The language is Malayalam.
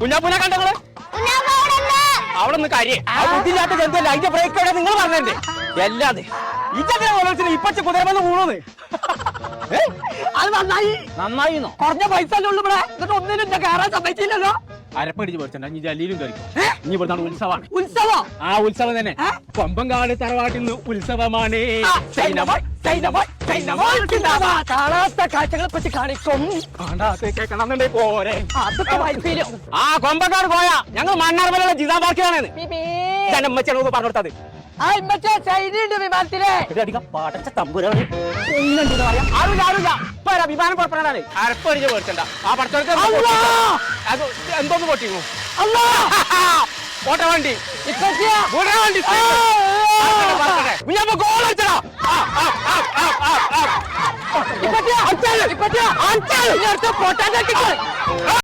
കുഞ്ഞാപ്പൂനെ കണ്ടങ്ങൾ? അവിടെ നിന്ന് കാര്യേ ആ ബുദ്ധിയില്ലാത്ത ജന്തുവല്ല? അതിന്റെ ബ്രേക്ക് എവിടെ നിങ്ങൾ പറഞ്ഞേ എല്ലാതെ. ഇതൊക്കെ ഓരോരുത്തരും ഇപ്പച്ച കുതിരമെന്ന് വീണോന്ന്? അത് നന്നായി. നന്നായിന്നോ? കുറഞ്ഞ പൈസ അല്ലേ ഉള്ളു ഇവിടെ. എന്നിട്ട് ഒന്നിനും കയറാൻ സമ്മതിച്ചില്ലല്ലോ. അരപ്പടിച്ച് പഠിച്ചണ്ട ഇനി ജലീലും കഴിക്കും. ഇനി ഇവിടുന്നാണ് ഉത്സവമാണ്. ഉത്സവം? ആ ഉത്സവം തന്നെ? കൊമ്പങ്കാട് തറവാട്ടിൽ നിന്ന് ഉത്സവമാണ്. കാണാത്ത കാഴ്ചകളെ പറ്റി കാണിക്കും. കാണാതെ കേൾക്കണമെന്നുണ്ടെങ്കിൽ പോരെ. അതൊക്കെ ആ കൊമ്പങ്കാട് പോയാ. ഞങ്ങൾ മണ്ണാർമല ജിതാ പറയാം. ആരുമില്ല ആരുമില്ല. വിമാനം പുറപ്പെടാനാണ്. അരപ്പടിച്ച് മേടിച്ചണ്ട ആ! അത് എന്തോന്ന് അല്ലാ ഓട്ട വണ്ടി. വണ്ടി. ഞാൻ ഗോൾ അടിച്ചടാ ഇപ്പച്ചിയാ. ഇപ്പച്ചിയാ. ഇനി അടുത്ത പൊട്ടാൻ